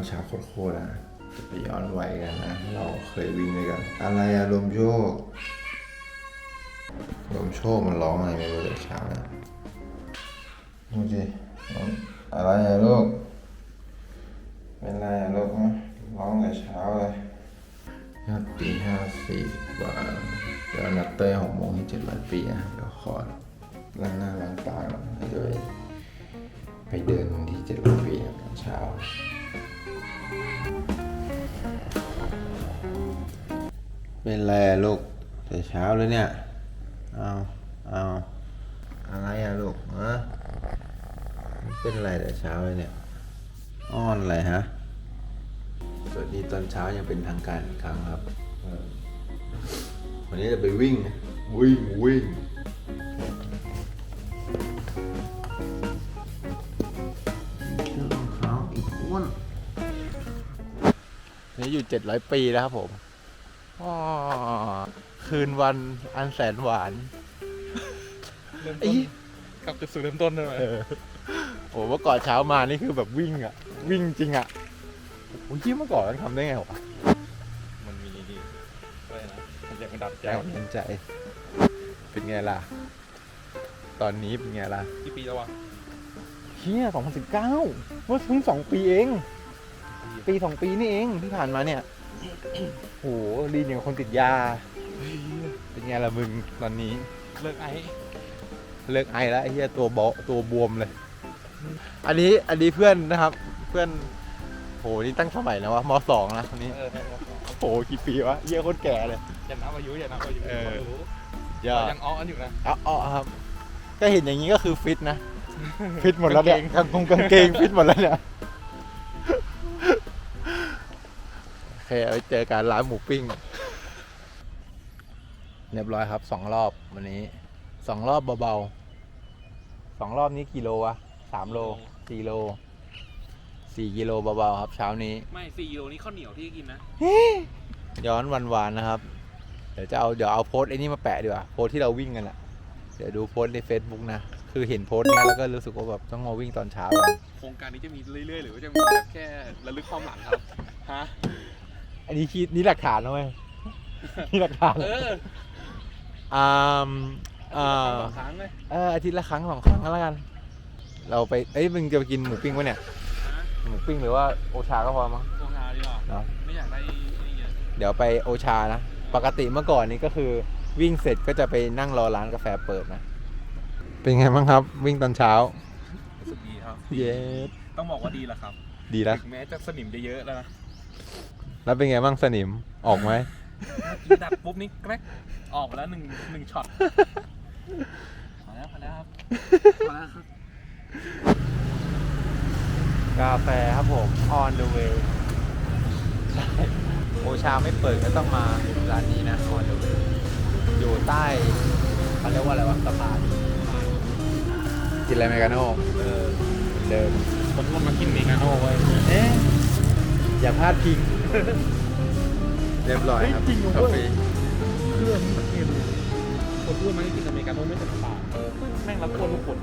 อนเช้าโคตรๆนะจะไปย้อนวัยกันนะ เราเคยวิ่งด้วยกัน อะไรอะลมโชคลมโชคมันร้องอะไรไม่รู้แต่เช้านะดูสิอะไรอะลูกเป็นไรอะลูกฮะร้องแต่เช้าเลยยอดปีห้าสี่กว่าเดี๋ยวนัดเต้หกโมงที่เจ็ดร้อยปีนะเดี๋ยวขอล้างหน้าล้างตา เช้าเลยเนี่ยเอาเอาอะไรอะลูกฮะเป็นไรแต่เช้าเลยเนี่ย อ้อนอะไรฮะ สวัสดีตอนเช้ายังเป็นทางการอีกครั้งครับเออวันนี้จะไปวิ่งนะวิ่ง วิ่งเชือกรองเท้าอีกอ้วนนี่อยู่เจ็ดร้อยปีแล้วครับผมอ้อ คืนวันอันแสนหวาน เริ่มไอ้ต้นกลับจุดสูตรเริ่มต้นได้ไหมเออโอ้เมื่อก่อนเช้ามานี่คือแบบวิ่งอะวิ่งจริงอะโอ้ยเมื่อก่อนมันทำได้ไงวะมันมีดีอะไรนะมันอยากมันดับใจแรงบันดาลใจ เป็นไงล่ะ ตอนนี้เป็นไงล่ะกี่ปีแล้ววะเฮีย2019เมื่อเพิ่งสองปีเอง ปีสองปีนี่เองที่ผ่านมาเนี่ย โหดีอย่างกับคนติดยา เป็นไงล่ะมึงตอนนี้ เลิกไอ้เลิกไอแล้วไอ้เฮียตัวเบาตัวบวมเลย อันนี้อันนี้เพื่อนนะครับ เพื่อนโหนี่ตั้งสมัยแล้ววะมสองนะคนนี้เออโหกี่ปีวะเฮียโคตรแก่เลย อย่านับอายุอย่านับอายุเออรู้ยอดยังอ้อกันอยู่นะอ๋ออ๋อครับ ก็เห็นอย่างนี้ก็คือฟิตนะ ฟิตหมดแล้วเนี่ยกางกงกางเกงฟิตหมดแล้วเนี่ยโอเคเอาไว้เจอกันร้านหมูปิ้ง เรียบร้อยครับสองรอบวันนี้สองรอบเบาๆสองรอบนี้กี่โลวะสามโลสี่โลสี่กิโลเบาๆครับเช้านี้ ไม่สี่กิโลนี้ข้าวเหนียวที่กินนะ ย้อนวันวานนะครับ เดี๋ยวจะเอาเดี๋ยวเอาโพสต์ไอ้นี่มาแปะดีกว่าโพสต์ที่เราวิ่งกันอะเดี๋ยวดูโพสต์ใน Facebook นะ คือเห็นโพสต์เนี้ยแล้วก็รู้สึกว่าแบบต้องมาวิ่งตอนเช้ากันโครงการนี้จะมีเรื่อยๆ หรือว่าจะมีแบบแค่ระลึกความหลังครับฮะอันนี้คิดนี่หลักฐานนะเว้ยนี่หลักฐาน เออ อ่าอ่าสองครั้งเลยเอออาทิตย์ละครั้งสองครั้งก็แล้วกัน เราไปเอ้ยมึงจะไปกินหมูปิ้งปะเนี่ยฮะหมูปิ้งหรือว่าโอชาก็พอมั้งโครงการดีกว่าเนาะไม่อยากได้นี่เยอะเดี๋ยวไปโอชานะปกติเมื่อก่อนนี้ก็คือวิ่งเสร็จก็จะไปนั่งรอร้านกาแฟเปิดนะ เป็นไงบ้างครับ วิ่งตอนเช้ารู้สึกดีครับเย้ต้องบอกว่าดีแล้วครับ ดีแล้วถึงแม้จะสนิมจะเยอะแล้วนะแล้วเป็นไงบ้างสนิมออกไหมเมื่อกี้ ดับปุ๊บนี่แกรกออกมาแล้วหนึ่งหนึ่งช็อตพอแล้วพอแล้วครับพอแล้วครับ กาแฟครับผม on the way ใช่โอชาไม่เปิดก็ต้องมาร้านนี้นะ on the way อยู่ใต้เขาเรียกว่าอะไรวะสะพานกินอะไรเมกาโน่เออเหมือนเดิมผมก็มากินเมกาโน่ไว้เอ๊ะอย่าพลาดพิง เรียบร้อยครับเฮ้ยจริงเหรอเว้กายแฟเครื่องมันเค็มคนอ้วนมันก็กินอเมริกาโน่ไม่ใส่น้ำตาลแม่งรับอ้วนทุกคน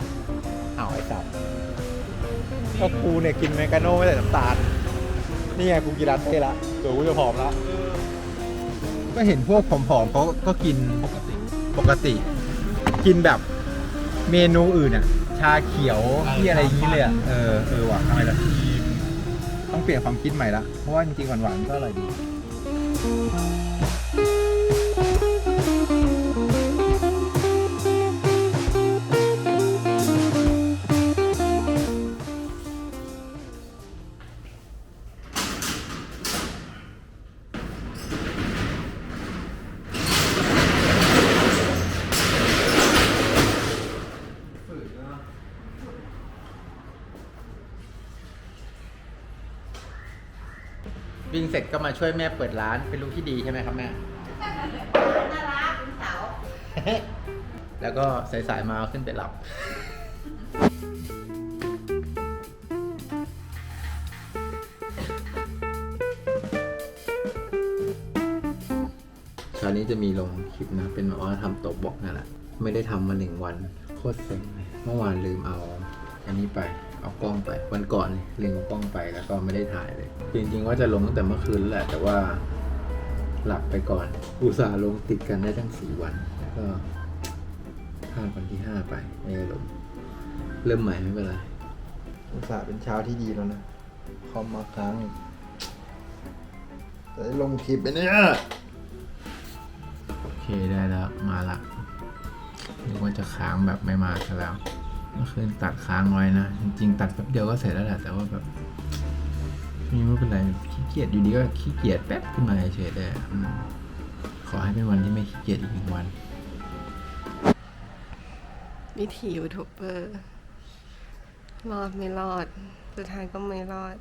อ้าวไอ้สัตว์ก็กูเนี่ยกินเมกาโน่ไม่ใส่น้ำตาล นี่ไงกูกินลาเต้ละเดี๋ยวกูจะผอมละก็เห็นพวกผอมๆเขาก็กินปกติปกติ กินแบบเมนูอื่นอะ ชาเขียวที่อะไรอย่างนี้เลยอะเออเออว่ะทำไมล่ะต้องเปลี่ยนความคิดใหม่ละเพราะว่าจริงๆหวานๆก็อร่อยดี วิ่ เสร็จก็มาช่วยแม่เปิดร้านเป็นลูกที่ดีใช่ไหมครับแม่ น่ารักคุณเสาวแล้วก็สายๆมาเอาขึ้นไปหลับ เช้านี้จะมีลงคลิปนะ เป็นแบบว่าทำโต๊ะบล็อกนั่นแหละ ไม่ได้ทำมาหนึ่งวัน โคตรเซ็งเลยเมื่อวานลืมเอา อันนี้ไป เอาเอากล้องไปวันก่อนลืมเอากล้องไปแล้วก็ไม่ได้ถ่ายเลยจริงๆว่าจะลงตั้งแต่เมื่อคืนแล้วแหละ แต่ว่าหลับไปก่อน อุตส่าห์ลงติดกันได้ทั้งสี่วันแล้วก็พลาดวันที่ห้าไปไม่ได้ลงเริ่มใหม่ไม่เป็นไรอุตส่าห์เป็นเช้าที่ดีแล้วนะคอมมาค้างอีกจะได้ลงคลิปไปเนี่ยโอเคได้แล้วมาละนึกว่าจะค้างแบบไม่มาซะแล้ว เมื่อคืนตัดค้างไว้นะ จริงๆ ตัดแป๊บเดียวก็เสร็จแล้วแหละแต่ว่าแบบนี่ไม่เป็นไรขี้เกียจอยู่ดีก็ขี้เกียจแป๊บขึ้นมาเฉยๆเลยอืมขอให้เป็นวันที่ไม่ขี้เกียจอีกหนึ่งวันวิถียูทูบเบอร์รอดไม่รอด สุดท้ายก็ไม่รอด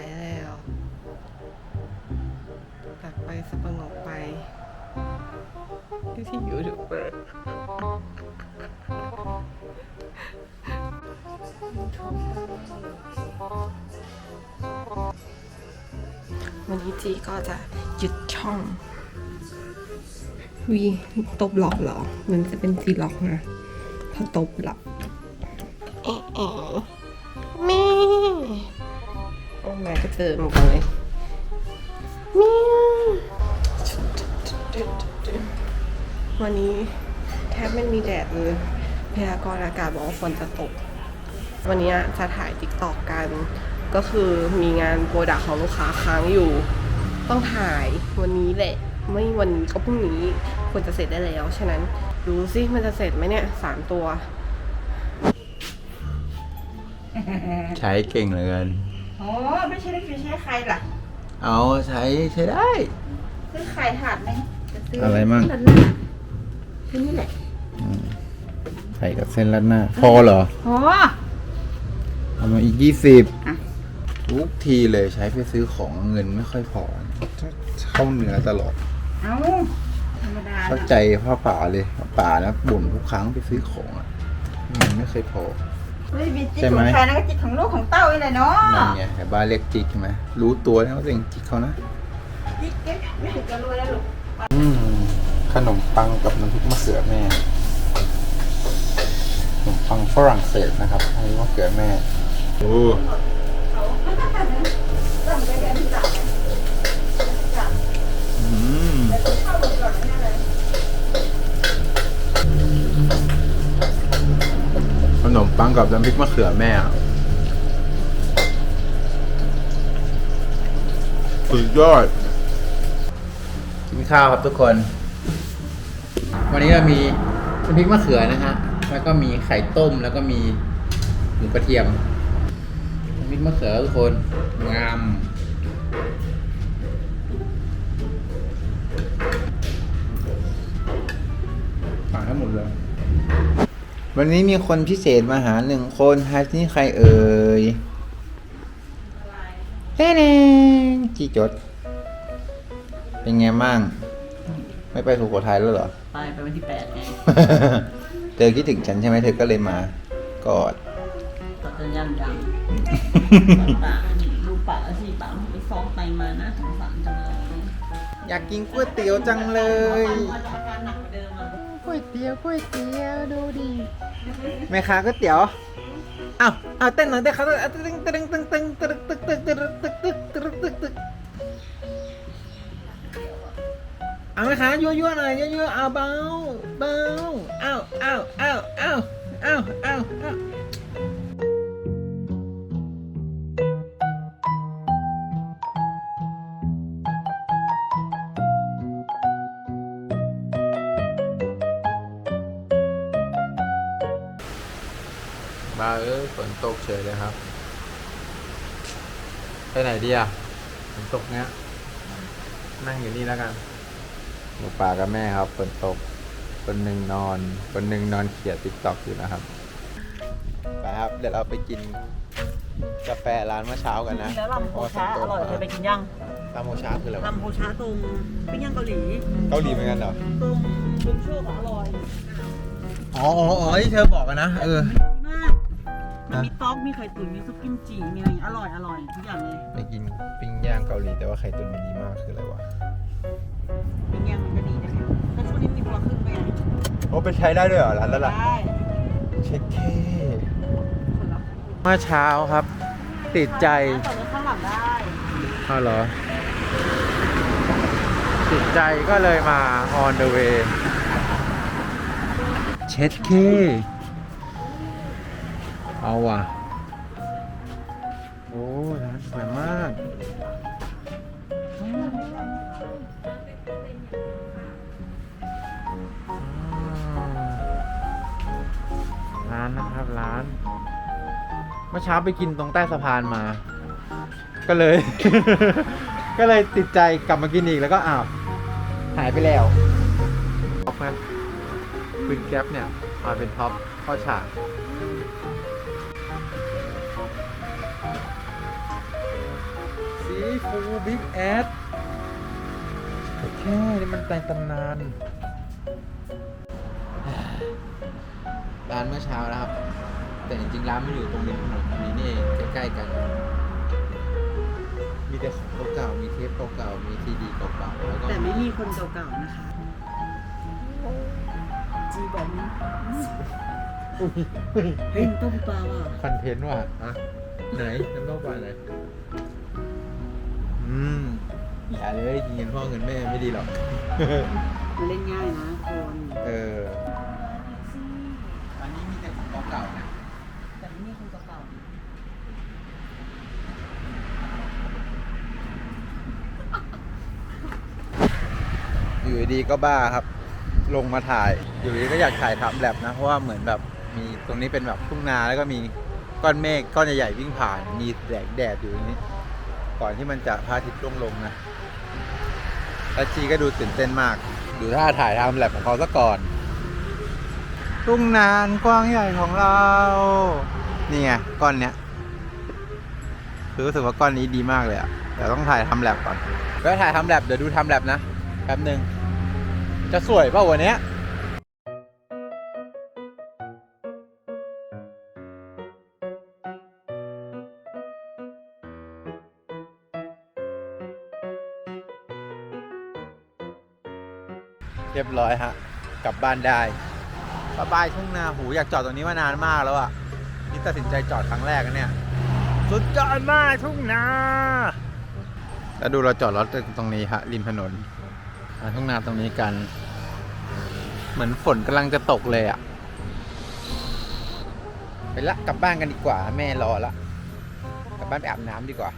ไปแล้วตัดไปสปงกไปวิถียูทูบเบอร์วันนี้จีก็จะหยุดช่องวีตบหลอกหรอ มันจะเป็นจีหลอกนะพอตบหลอกเอ๋เอ๋แม่ โอ้แม่ก็เจอเหมือนกันเลยแม่วันนี้แทบไม่มีแดดเลยพยากรณ์อากาศบอกว่าฝนจะตก วันนี้จะถ่ายติ๊กตอกกัน ก็คือมีงานโปรดักของลูกค้าค้างอยู่ ต้องถ่ายวันนี้แหละ ไม่วันนี้ก็พรุ่งนี้ควรจะเสร็จได้แล้ว ฉะนั้นดูซิมันจะเสร็จไหมเนี่ยสามตัว ใช้เก่งเหลือเกิน โอ้ไม่ใช่ได้คือใช้ใครล่ะเอาใช้ใช้ได้ ซื้อไข่ถาดไหมจะซื้อะไรมั่งนั่นน่ะที่นี่แหละไข่กับเส้นรัดหน้า พอเหรอโอ้เอามาอีกยี่สิบอะ ทุกทีเลยใช้ไปซื้อของเงินไม่ค่อยพอเข้าเนื้อตลอด เอาธรรมดาเข้าน่ะใจพ่อป่าเลยป่านะบ่นทุกครั้งไปซื้อของอะเงินไม่เคยพอ เฮ้ยมีจิตใช่ขไหมองใครนะก็จิตของลูกของเต้านี่แหละเนาะนั่นไงแต่บ้านเรียกจิกใช่ไหมรู้ตัวนะว่าตัวเองจิกเขานะจิตเก็บไม่ถึงจะรวยแล้วลูกอืมขนมปังกับน้ำพริกมะเขือแม่ขนมปังฝรั่งเศสนะครับอันนี้มะเขือแม่โอ้อืม นมปังกับน้ำพริกมะเขือแม่อะสุดยอดกินข้าวครับทุกคน วันนี้เรามีน้ำพริกมะเขือนะฮะ แล้วก็มีไข่ต้มแล้วก็มีหมูกระเทียมน้ำพริกมะเขือทุกคนงามสั่งให้หมดเลย วันนี้มีคนพิเศษมาหาหนึ่งคนฮะนี่ใครเอ่ยเต้เงจีจด เป็นไงบ้าง ไม่ไปสุโขทัยแล้วเหรอ ไปไปวันที่แปดไงเธอคิดถึงฉันใช่ไหมเธอก็เลยมากอดตัดจนยันยังป่าดูป่าสิป่าไปฟ้องไปมานะสงสารจังเลยอยากกินก๋วยเตี๋ยวจังเลย เตี๋ยวก๋วยเตี๋ยวดูดิแม่ค้าก๋วยเตี๋ยวอ้าวอ้าวเต้นหน่อยเต้นเขาเต้นตึ้งตึ้งตึ้งตึ้งตึ้งตึ้งตึ้งตึ้งตึ้งตึ้งตึ้งตึ้งตึ้งตึ้งเอาแม่ค้ายั่วยั่วหน่อยยั่วยั่วเอาเบาเบาอ้าวอ้าเอาเอาเอาเอาเอา วมาเออฝนตกเฉยเลยครับ ไปไหนดีอะฝนตกเนี้ย นั่งอยู่นี่แล้วกันหมูป่ากับแม่ครับฝนตก คนหนึ่งนอน คนหนึ่งนอนเขียดติ๊กต็อกอยู่นะครับ ไปครับ เดี๋ยวเราไปกินกาแฟร้านเมื่อเช้ากันนะแล้วลำโพช้าอร่อยเคยไปกินยังลำโมชาคืออะไรวะลำโพช้าตรงปิ้งย่างเกาหลี เกาหลีเหมือนกันเหรอ ตรงบุญโชคอร่อยอ๋ออ๋ออ๋อที่เธอบอกอะนะ เออดี มากมีต๊อกมีไข่ตุ๋นมีซุปกิมจิมีอะไรอย่างเงี้ยอร่อยอร่อยทุกอย่างเลยไปกินปิ้งย่างเกาหลีแต่ว่าไข่ตุ๋นมันดีมากคืออะไรวะเป็นย่างมันก็ดีนะคะแล้วช่วงนี้มีคนละครึ่งด้วยไงโอ้ไปใช้ได้ด้วยเหรอร้านแล้วล่ะได้เช็คเคคนละเมื่อเช้าครับ ติดใจต่อรถข้างหลังได้อ้าวเหรอ ติดใจก็เลยมา on the way เช็ดเค เอาว่ะ โอ้ร้านสวยมากร้านนะครับร้าน เมื่อเช้าไปกินตรงใต้สะพานมา ก็เลย ก็เลยติดใจกลับมากินอีกแล้วก็อ้าวหายไปแล้วท็อปครับปืนแก๊ปเนี่ยมาเป็นท็อปเข้าฉาก ซีฟูบิ๊กแอดแค่นี่มันแต่ตำนานร้านเมื่อเช้านะครับ แต่จริงๆร้านมันอยู่ตรงริมถนนตรงนี้นี่เองใกล้ๆกัน มีแต่ของเก่าๆมีเทปเก่าๆมีซีดีเก่าๆแล้วก็แต่ไม่มีคนเก่าๆนะคะจีบอกนี้เฮ้ยต้มปลาว่ะคอนเทนต์ว่ะอะไหนน้ำต้มปลาไหน อืมอย่าเลยกินเงินพ่อเงินแม่ไม่ดีหรอก มันเล่นง่ายนะคนเออ อันนี้มีแต่ของเก่าๆนะแต่ไม่มีคนเก่าอยู่ดีๆก็บ้าครับ ลงมาถ่าย อยู่ดีก็อยากถ่ายทำแลบนะ เพราะว่าเหมือนแบบมีตรงนี้เป็นแบบทุ่งนาแล้วก็มีก้อนเมฆก้อนใหญ่ๆวิ่งผ่าน มีแดดแดดอยู่อย่างนี้ ก่อนที่มันจะพระอาทิตย์ร่วงลงนะแล้วจีก็ดูตื่นเต้นมาก ดูท่าถ่ายทำแลบของเขาซะก่อน ทุ่งนานกว้างใหญ่ของเรา นี่ไงก้อนเนี้ยคือรู้สึกว่าก้อนนี้ดีมากเลยอะแต่ต้องถ่ายทำแลบก่อนแล้วถ่ายทำแลบเดี๋ยวดูทำแลบนะแป๊บหนึ่งจะสวยเปล่าวันเนี้ย อยฮะ กลับบ้านได้สบายทุ่งนาหูอยากจอดตรงนี้มานานมากแล้วอะนี่ตัดสินใจจอดครั้งแรกนะเนี่ย สุดยอดมากทุ่งนา แล้วดูเราจอดรถตรงนี้ฮะริมถนนมาทุ่งนาตรงนี้กัน เหมือนฝนกำลังจะตกเลยอะไปละกลับบ้านกันดีกว่า แม่รอละ กลับบ้านไปอาบน้ำดีกว่า